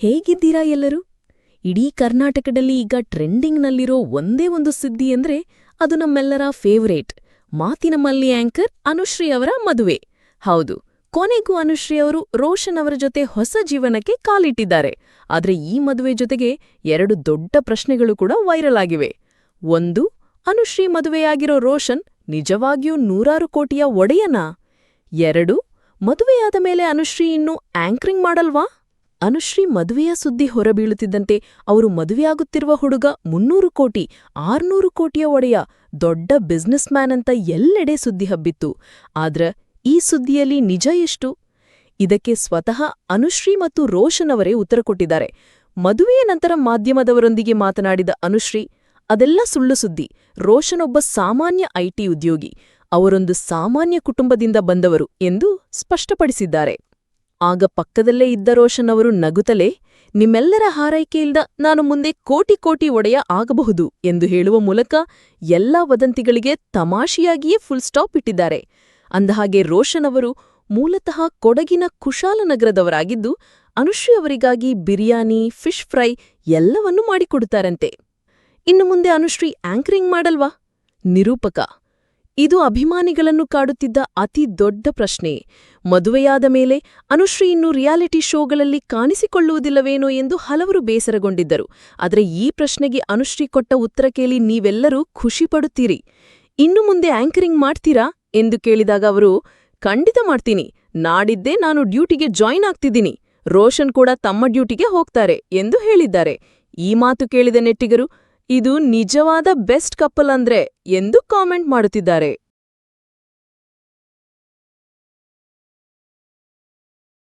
ಹೇಗಿದ್ದೀರಾ ಎಲ್ಲರೂ? ಇಡೀ ಕರ್ನಾಟಕದಲ್ಲಿ ಈಗ ಟ್ರೆಂಡಿಂಗ್ನಲ್ಲಿರೋ ಒಂದೇ ಒಂದು ಸುದ್ದಿ ಅಂದ್ರೆ ಅದು ನಮ್ಮೆಲ್ಲರ ಫೇವರೇಟ್, ಮಾತಿನ ಮಲ್ಲಿ ಆಂಕರ್ ಅನುಶ್ರೀ ಅವರ ಮದುವೆ. ಹೌದು, ಕೊನೆಗೂ ಅನುಶ್ರೀ ಅವರು ರೋಷನ್ ಅವರ ಜೊತೆ ಹೊಸ ಜೀವನಕ್ಕೆ ಕಾಲಿಟ್ಟಿದ್ದಾರೆ. ಆದ್ರೆ ಈ ಮದುವೆ ಜೊತೆಗೆ ಎರಡು ದೊಡ್ಡ ಪ್ರಶ್ನೆಗಳು ಕೂಡ ವೈರಲ್ ಆಗಿವೆ. ಒಂದು, ಅನುಶ್ರೀ ಮದುವೆಯಾಗಿರೋ ರೋಷನ್ ನಿಜವಾಗಿಯೂ ನೂರಾರು ಕೋಟಿಯ ಒಡೆಯನಾ? ಎರಡು, ಮದುವೆಯಾದ ಮೇಲೆ ಅನುಶ್ರೀ ಇನ್ನೂ ಆಂಕರಿಂಗ್ ಮಾಡಲ್ವಾ? ಅನುಶ್ರೀ ಮದುವೆಯ ಸುದ್ದಿ ಹೊರಬೀಳುತ್ತಿದ್ದಂತೆ ಅವರು ಮದುವೆಯಾಗುತ್ತಿರುವ ಹುಡುಗ ಮುನ್ನೂರು ಕೋಟಿ, ಆರ್ನೂರು ಕೋಟಿಯ ಒಡೆಯ ದೊಡ್ಡ ಬಿಸ್ನೆಸ್ ಮ್ಯಾನ್ ಅಂತ ಎಲ್ಲೆಡೆ ಸುದ್ದಿ ಹಬ್ಬಿತ್ತು. ಆದ್ರ ಈ ಸುದ್ದಿಯಲ್ಲಿ ನಿಜ ಎಷ್ಟು? ಇದಕ್ಕೆ ಸ್ವತಃ ಅನುಶ್ರೀ ಮತ್ತು ರೋಷನ್ ಅವರೇ ಉತ್ತರ ಕೊಟ್ಟಿದ್ದಾರೆ. ಮದುವೆಯ ನಂತರ ಮಾಧ್ಯಮದವರೊಂದಿಗೆ ಮಾತನಾಡಿದ ಅನುಶ್ರೀ, ಅದೆಲ್ಲ ಸುಳ್ಳು ಸುದ್ದಿ. ರೋಷನ್ ಒಬ್ಬ ಸಾಮಾನ್ಯ ಐಟಿ ಉದ್ಯೋಗಿ, ಅವರೊಂದು ಸಾಮಾನ್ಯ ಕುಟುಂಬದಿಂದ ಬಂದವರು ಎಂದು ಸ್ಪಷ್ಟಪಡಿಸಿದ್ದಾರೆ. ಆಗ ಪಕ್ಕದಲ್ಲೇ ಇದ್ದ ರೋಷನ್ ಅವರು ನಗುತ್ತಲೇ, ನಿಮ್ಮೆಲ್ಲರ ಹಾರೈಕೆಯಿಂದ ನಾನು ಮುಂದೆ ಕೋಟಿ ಕೋಟಿ ಒಡೆಯ ಆಗಬಹುದು ಎಂದು ಹೇಳುವ ಮೂಲಕ ಎಲ್ಲಾ ವದಂತಿಗಳಿಗೆ ತಮಾಷೆಯಾಗಿಯೇ ಫುಲ್ ಸ್ಟಾಪ್ ಇಟ್ಟಿದ್ದಾರೆ. ಅಂದಹಾಗೆ ರೋಷನ್ ಅವರು ಮೂಲತಃ ಕೊಡಗಿನ ಕುಶಾಲನಗರದವರಾಗಿದ್ದು ಅನುಶ್ರೀ ಅವರಿಗಾಗಿ ಬಿರಿಯಾನಿ, ಫಿಶ್ ಫ್ರೈ ಎಲ್ಲವನ್ನೂ ಮಾಡಿಕೊಡುತ್ತಾರಂತೆ. ಇನ್ನು ಮುಂದೆ ಅನುಶ್ರೀ ಆಂಕರಿಂಗ್ ಮಾಡಲ್ವಾ? ನಿರೂಪಕ ಇದು ಅಭಿಮಾನಿಗಳನ್ನು ಕಾಡುತ್ತಿದ್ದ ಅತಿ ದೊಡ್ಡ ಪ್ರಶ್ನೆ. ಮದುವೆಯಾದ ಮೇಲೆ ಅನುಶ್ರೀ ಇನ್ನು ರಿಯಾಲಿಟಿ ಶೋಗಳಲ್ಲಿ ಕಾಣಿಸಿಕೊಳ್ಳುವುದಿಲ್ಲವೇನೋ ಎಂದು ಹಲವರು ಬೇಸರಗೊಂಡಿದ್ದರು. ಆದರೆ ಈ ಪ್ರಶ್ನೆಗೆ ಅನುಶ್ರೀ ಕೊಟ್ಟ ಉತ್ತರ ಕೇಳಿ ನೀವೆಲ್ಲರೂ ಖುಷಿಪಡುತ್ತೀರಿ. ಇನ್ನು ಮುಂದೆ ಆಂಕರಿಂಗ್ ಮಾಡ್ತೀರಾ? ಎಂದು ಕೇಳಿದಾಗ ಅವರು, ಖಂಡಿತ ಮಾಡ್ತೀನಿ. ನಾಡಿದ್ದೇ ನಾನು ಡ್ಯೂಟಿಗೆ ಜಾಯಿನ್ ಆಗ್ತಿದ್ದೀನಿ. ರೋಷನ್ ಕೂಡ ತಮ್ಮ ಡ್ಯೂಟಿಗೆ ಹೋಗ್ತಾರೆ ಎಂದು ಹೇಳಿದ್ದಾರೆ. ಈ ಮಾತು ಕೇಳಿದ ನೆಟ್ಟಿಗರು ಇದು ನಿಜವಾದ ಬೆಸ್ಟ್ ಕಪಲ್ ಅಂದ್ರೆ ಎಂದು ಕಾಮೆಂಟ್ ಮಾಡುತ್ತಿದ್ದಾರೆ.